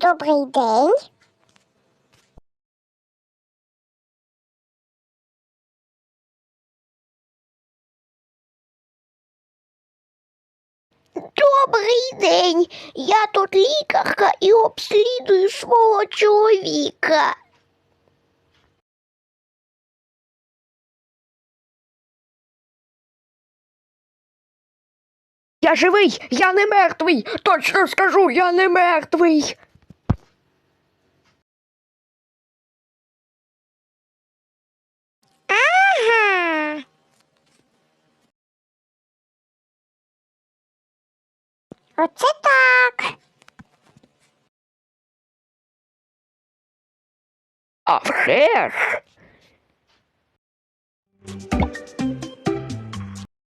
Добрий день. Добрий день. Я тут лікарка і обслідую свого чоловіка. Я живий, я не мертвий. Точно скажу, я не мертвий. Оце так. А все ж.